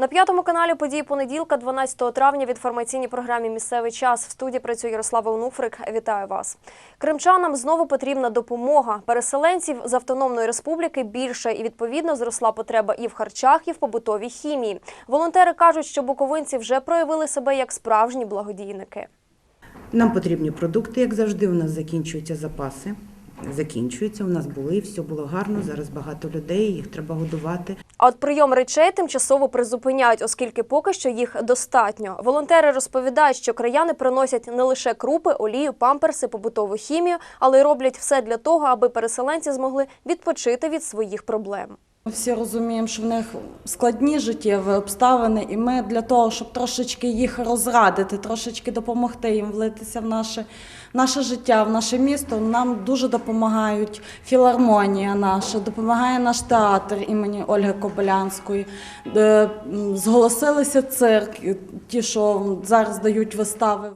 На п'ятому каналі події понеділка, 12 травня, в інформаційній програмі Місцевий час в студії працює Ярослава Онуфрик. Вітаю вас. Кримчанам знову потрібна допомога. Переселенців з автономної республіки більше і відповідно зросла потреба і в харчах, і в побутовій хімії. Волонтери кажуть, що буковинці вже проявили себе як справжні благодійники. Нам потрібні продукти, як завжди. У нас закінчуються запаси. Закінчуються. У нас були, все було гарно. Зараз багато людей, їх треба годувати. А от прийом речей тимчасово призупиняють, оскільки поки що їх достатньо. Волонтери розповідають, що краяни приносять не лише крупи, олію, памперси, побутову хімію, але й роблять все для того, аби переселенці змогли відпочити від своїх проблем. Ми всі розуміємо, що в них складні життєві обставини, і ми для того, щоб трошечки їх розрадити, трошечки допомогти їм влитися в наше, наше життя, в наше місто, нам дуже допомагають філармонія наша, допомагає наш театр імені Ольги Кобилянської. Зголосилися цирк, ті, що зараз дають вистави.